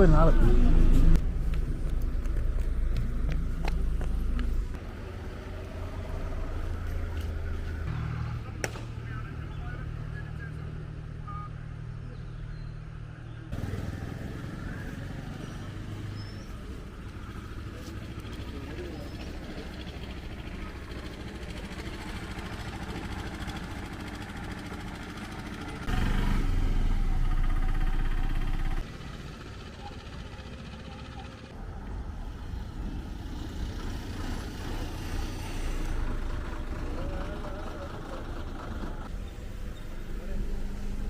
probably not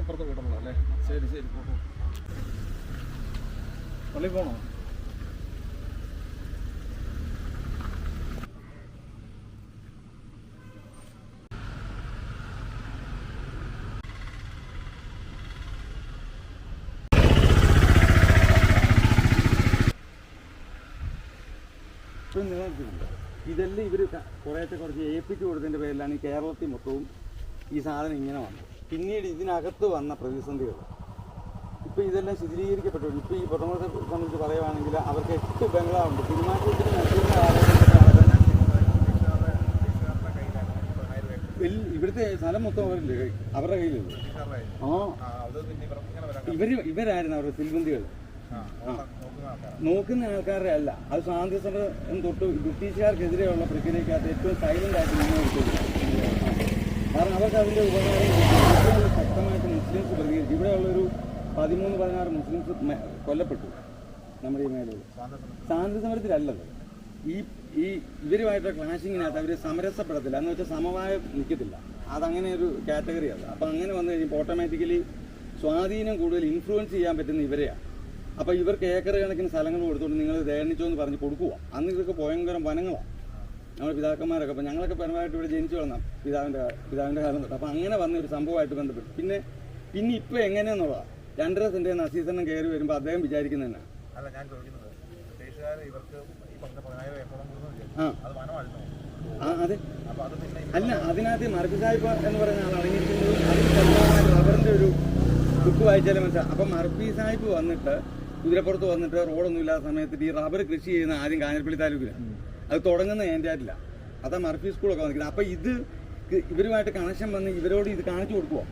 ഇപ്പുറത്തെ വീടുള്ള അല്ലേ? ശരി ശരി. പള്ളി പോണോ? ഇപ്പം നിലനിൽക്കുന്നുണ്ട് ഇതെല്ലാം ഇവർ കുറേയൊക്കെ കുറച്ച് ഏൽപ്പിച്ച് കൊടുത്തതിന്റെ പേരിലാണ് കേരളത്തിൽ മൊത്തവും ഈ സാധനം ഇങ്ങനെ വന്നത്. പിന്നീട് ഇതിനകത്ത് വന്ന പ്രതിസന്ധികൾ. ഇപ്പോൾ ഇതെല്ലാം ശിഥിലീകരിക്കപ്പെട്ടു ഇപ്പോൾ ഈ പൊട്ടമുളത്തെ സംബന്ധിച്ച് പറയുകയാണെങ്കിൽ അവർക്ക് എട്ട് ബംഗ്ലാവുണ്ട്. വെൽ- ഇവിടുത്തെ സ്ഥലം മൊത്തം അവരില്ലേ? അവരുടെ കയ്യിലുണ്ട് ആ ഇവർ ഇവരായിരുന്നു അവരുടെ സിൽബന്ധികൾ നോക്കുന്ന ആൾക്കാരുടെ അല്ല. അത് സമരം തൊട്ട് ബ്രിട്ടീഷുകാർക്കെതിരെയുള്ള പ്രക്രിയക്കകത്ത് ഏറ്റവും സൈലന്റ് ആയിട്ട് മുന്നോട്ട് കാരണം അവർക്ക് അതിന്റെ ഉപകാരം ശക്തമായിട്ട് മുസ്ലിംസ് പ്രതികരിച്ചു. ഇവിടെയുള്ളൊരു പതിമൂന്ന് പതിനാറ് മുസ്ലിംസ് കൊല്ലപ്പെട്ടു നമ്മുടെ ഈ മേഖലയിൽ. സ്വാതന്ത്ര്യ സമരത്തിലല്ലത്. ഈ ഈ ഇവരുമായിട്ടുള്ള ക്ലാഷിങ്ങിനകത്ത് അവർ സമരസപ്പെടത്തില്ല. എന്ന് വെച്ചാൽ സമവായം നിൽക്കത്തില്ല. അതങ്ങനെ ഒരു കാറ്റഗറിയാണ്. അപ്പം അങ്ങനെ വന്നു കഴിയുമ്പോൾ ഓട്ടോമാറ്റിക്കലി സ്വാധീനം കൂടുതൽ ഇൻഫ്ലുവൻസ് ചെയ്യാൻ പറ്റുന്ന ഇവരെയാണ്. അപ്പോൾ ഇവർക്ക് ഏക്കർ കണക്കിന് സ്ഥലങ്ങൾ കൊടുത്തുകൊണ്ട് നിങ്ങൾ ദേണിച്ചോ എന്ന് പറഞ്ഞ് കൊടുക്കുക. അന്ന് ഇതൊക്കെ ഭയങ്കര വനങ്ങളാണ്. നമ്മുടെ പിതാക്കന്മാരൊക്കെ അപ്പോൾ ഞങ്ങളൊക്കെ പരമായിട്ട് ഇവിടെ ജനിച്ചു വളർന്ന പിതാവിന്റെ പിതാവിന്റെ കാലം തൊട്ട്. അപ്പോൾ അങ്ങനെ വന്ന ഒരു സംഭവമായിട്ട് ബന്ധപ്പെട്ട്. പിന്നെ പിന്നെ ഇപ്പോൾ എങ്ങനെയാണെന്നുള്ളതാണ് രണ്ടര സെന്റെ നസീസെണ്ണം കയറി വരുമ്പോൾ അദ്ദേഹം വിചാരിക്കുന്നത് തന്നെ അല്ല ഞാൻ ചോദിക്കുന്നത് ഇവർക്ക് ആ. അത് അല്ല അതിനകത്ത് മർഫി സാഹിബ് എന്ന് പറയുന്ന ആൾ അടങ്ങിയിരിക്കുന്നത് അതിന് സ്വന്തമായി ഒരു ബുക്ക് വായിച്ചാലും മനസ്സിലാവും. അപ്പം മർഫി സാഹിബ് വന്നിട്ട് കുതിരപ്പുറത്ത് വന്നിട്ട് റോഡൊന്നും ഇല്ലാത്ത സമയത്ത് ഈ റബ്ബർ കൃഷി ചെയ്യുന്ന ആദ്യം കാഞ്ഞിരപ്പള്ളി താലൂക്കിലാണ്. അത് തുടങ്ങുന്ന എന്റെ ആയിട്ടില്ല. അതാ മർഫി സ്കൂളൊക്കെ വന്നിരിക്കുന്നത്. അപ്പം ഇത് ഇവരുമായിട്ട് കണക്ഷൻ വന്ന് ഇവരോട് ഇത് കാണിച്ചു കൊടുക്കുമോ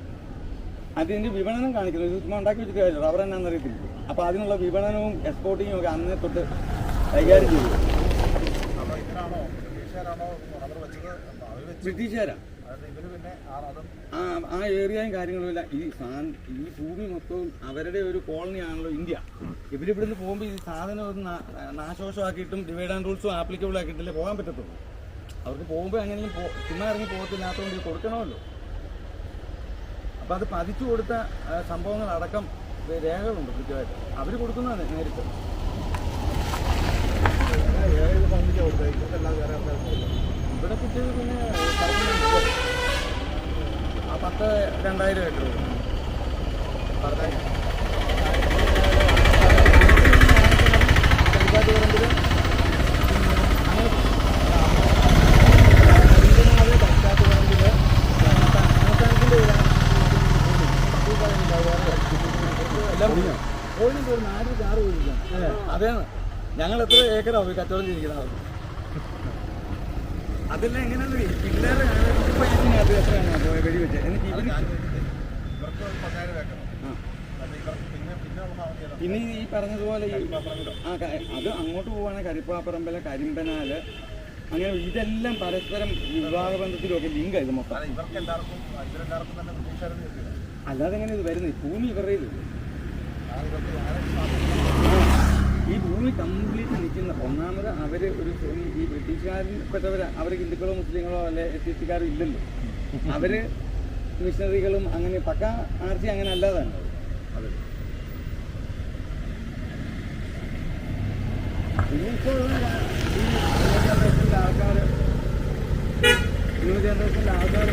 അതിന്റെ വിപണനം കാണിക്കുന്നത് ഇത് ചുമ്മാ ഉണ്ടാക്കി വെച്ചിട്ട് കാര്യമില്ല. റബ്ബർ എന്നാന്ന് അറിയത്തില്ല. അപ്പോൾ അതിനുള്ള വിപണനവും എക്സ്പോർട്ടിങ്ങും ഒക്കെ അന്നേ തൊട്ട് കൈകാര്യം ചെയ്തു. ബ്രിട്ടീഷുകാരാണോ? ആ ഏരിയയും കാര്യങ്ങളുമില്ല ഈ സാധനം ഈ ഭൂമി മൊത്തവും അവരുടെ ഒരു കോളനി ആണല്ലോ ഇന്ത്യ. ഇവരിവിടുന്ന് പോകുമ്പോൾ ഈ സാധനം നാ- നാശോഷമാക്കിയിട്ടും ഡിവൈഡ് ആൻഡ് റൂൾസും ആപ്ലിക്കബിൾ ആക്കിയിട്ടല്ലേ പോകാൻ പറ്റത്തുള്ളൂ. അവർക്ക് പോകുമ്പോൾ എങ്ങനെയും ചുമ്മാ ഇറങ്ങി പോകത്തില്ലാത്തതുകൊണ്ട് ഇത് കൊടുക്കണമല്ലോ. അപ്പം അത് പതിച്ചു കൊടുത്ത സംഭവങ്ങളടക്കം രേഖകളുണ്ട് കൃത്യമായിട്ട്. അവർ കൊടുക്കുന്നതാണ് നേരിട്ട്. ഇവിടെ കിട്ടിയത് പിന്നെ പത്ത് രണ്ടായിരം ആയിട്ട് ഒരു നാല് അതെയാണ് ഞങ്ങൾ എത്ര ഏക്കറാവും കച്ചവടം ചെയ്തിരിക്കുന്നത്? വെക്കണം. ആ. അത്? പിന്നെ ഈ പറഞ്ഞതുപോലെ? ആ അത് അങ്ങോട്ട് പോവാണെങ്കിൽ കരിപ്പാപ്പറമ്പല കരിമ്പനാല്. അങ്ങനെ ഇതെല്ലാം പരസ്പരം വിവാഹ ബന്ധത്തിലൊക്കെ ലിങ്ക് ഇത് മൊത്തം. അല്ലാതെ എങ്ങനെ ഇത് വരുന്നത്? ഭൂമി ഇവരുടെ കയ്യിലില്ലേ? ആ ഇവർക്ക് ആരെങ്കിലും സാധനം ഈ ഭൂമി കംപ്ലീറ്റ് നിൽക്കുന്ന ഒന്നാമത് അവർ ഒരു ഈ- ബ്രിട്ടീഷുകാരിൽ പെട്ടവർ അവർ ഹിന്ദുക്കളോ മുസ്ലിങ്ങളോ അല്ലെ എസ് സി കാരോ ഇല്ലല്ലോ. അവർ മിഷണറികളും അങ്ങനെ പക്ക ആർച്ചി അങ്ങനെ അല്ലാതാണ്. പിന്നെ ആൾക്കാർ ന്യൂ ആൾക്കാർ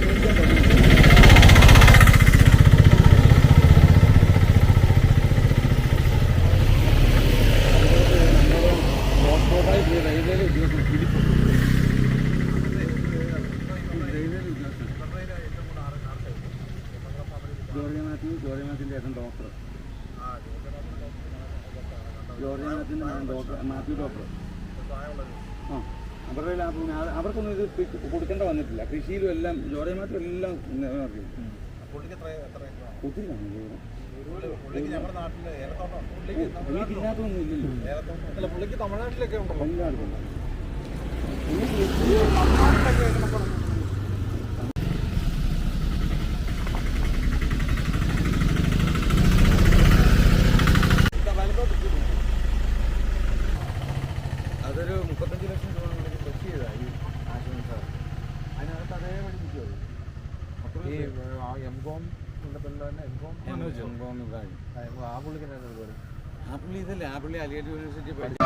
പുള്ളി- എല്ലാം നമ്മുടെ നാട്ടിൽ ഏലത്തോട്ടം പുള്ളിക്ക് എനിക്ക് ഇതിനകത്തൊന്നും ഇല്ലല്ലോ. ഈ എം കോം ഉണ്ടല്ലോ തന്നെ എം കോം ആ പുള്ളിക്ക് പുള്ളി ഇതല്ലേ? ആ പുള്ളി അലിഗഡ് യൂണിവേഴ്സിറ്റി പഠിച്ചു.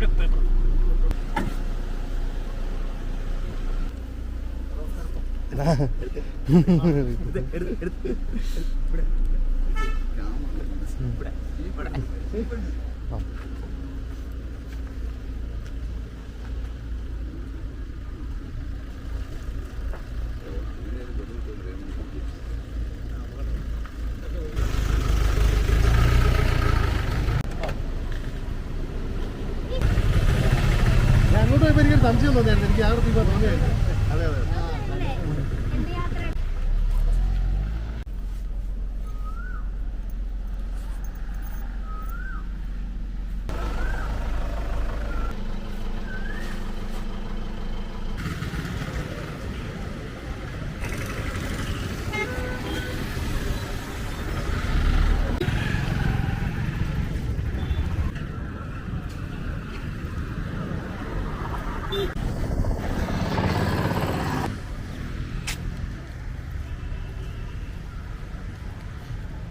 അത് ഇവിടെ. പേപ്പർ ഞാൻ അങ്ങോട്ട് പോയപ്പോൾ എനിക്കൊരു സംശയം തോന്നിയായിരുന്നു എനിക്ക് ആ വൃത്തി തോന്നിയായിരുന്നു അതെ അതെ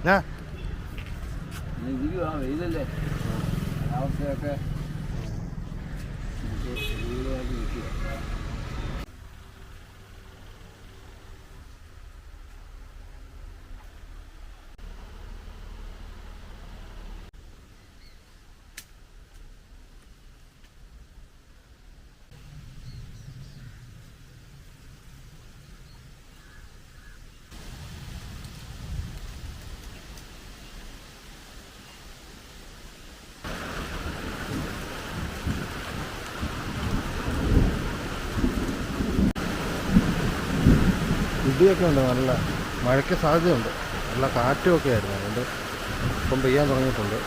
ഞാൻ ഇരിക്കുവാ വെയിലല്ലേ കാലാവസ്ഥയൊക്കെ നമുക്ക് വെയിലായിട്ട് നിൽക്കുക ഇടിയൊക്കെ ഉണ്ട്. നല്ല മഴയ്ക്ക് സാധ്യതയുണ്ട്. നല്ല കാറ്റുമൊക്കെ ആയിരുന്നു. അതുകൊണ്ട് ഇപ്പം പെയ്യാൻ തുടങ്ങിയിട്ടുണ്ട്.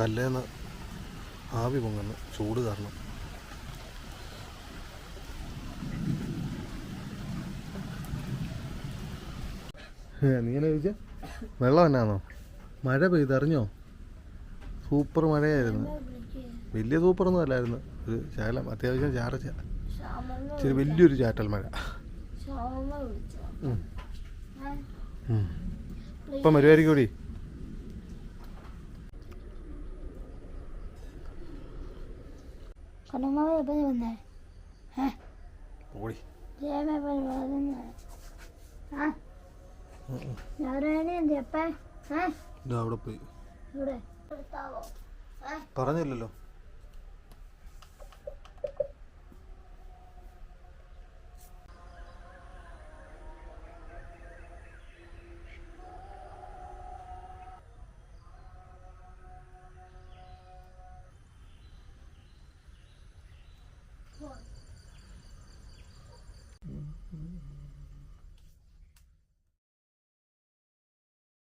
കല്ലേന്ന് ആവി പൊങ്ങുന്നു ചൂട് കാരണം. നീ എന്നെ ചോദിച്ചാ? വെള്ളം എന്നാന്നോ? മഴ പെയ്തറിഞ്ഞോ സൂപ്പർ മഴയായിരുന്നു. വലിയ സൂപ്പറൊന്നും അല്ലായിരുന്നു. ഒരു ശകലം അത്യാവശ്യം ചാറച്ച ഇച്ചിരി വലിയൊരു ചാറ്റൽ മഴ. ഇപ്പം വരുമായിരിക്കും കൂടി കണ്ണമ്മാവ് എപ്പോൾ വന്നേ ഓടി ജയമ വന്നേ ആ ഞാനാണ് എന്റെ അപ്പ ഏ ഇതാ അവിടെ പോയി ഇവിടെ. എടുത്താവോ ഏ പറഞ്ഞില്ലല്ലോ.